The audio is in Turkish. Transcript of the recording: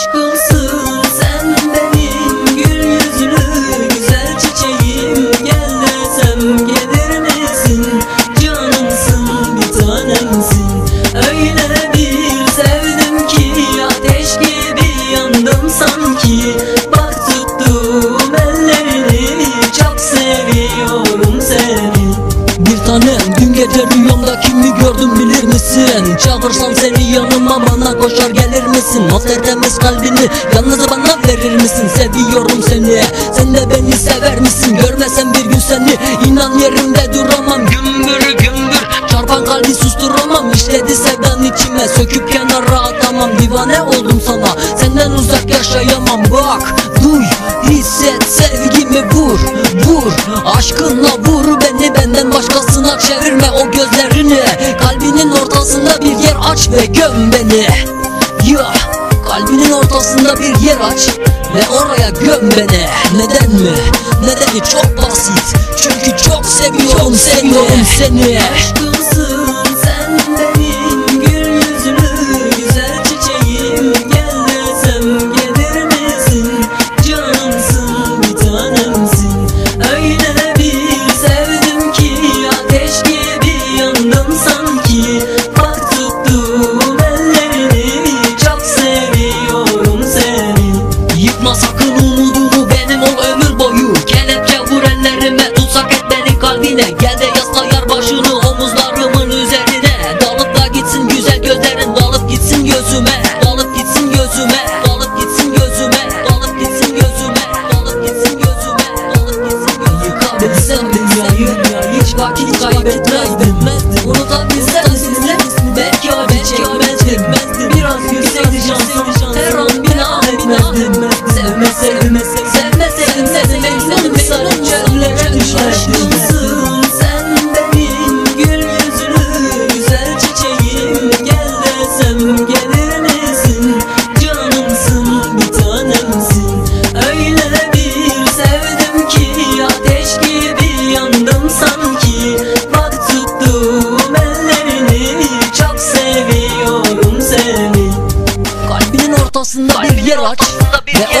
aşkın misin? Çağırsam seni yanıma bana koşar. Gelir misin? O tertemiz kalbini yalnız bana verir misin? Seviyorum seni. Sen de beni sever misin? Görmesem bir gün seni inan yerimde duramam. Gümbür gümbür. Çarpan kalbi susturamam. İşledi sevdan içime. Söküp kenara atamam. Divane oldum sana. Senden uzak yaşayamam. Bak duy hisset. Sevgimi vur vur. Aşkınla vur beni. Benden başkasına çevirme o gözlerini aç ve göm beni. Ya kalbinin ortasında bir yer aç ve oraya göm beni. Neden mi? Nedeni çok basit. Çünkü çok seviyorum seni. seni. Aşkımsın sen benim gül yüzlü güzel çiçeğim Gel desem gelir misin? Canımsın bir tanemsin. Öyle bir sevdim ki ateş gibi vakit kaybetmezdim Unutabilsem sizi belki acı çekmezdim Biraz gülseydi şansım. Her an bina etmezdim Sevmeseydim, sevmeseydim seni bekledim sarı çöllere düşerdim sen benim gül yüzlü güzel çiçeğim. Gel desem gel ortasında bir yer aç. Ve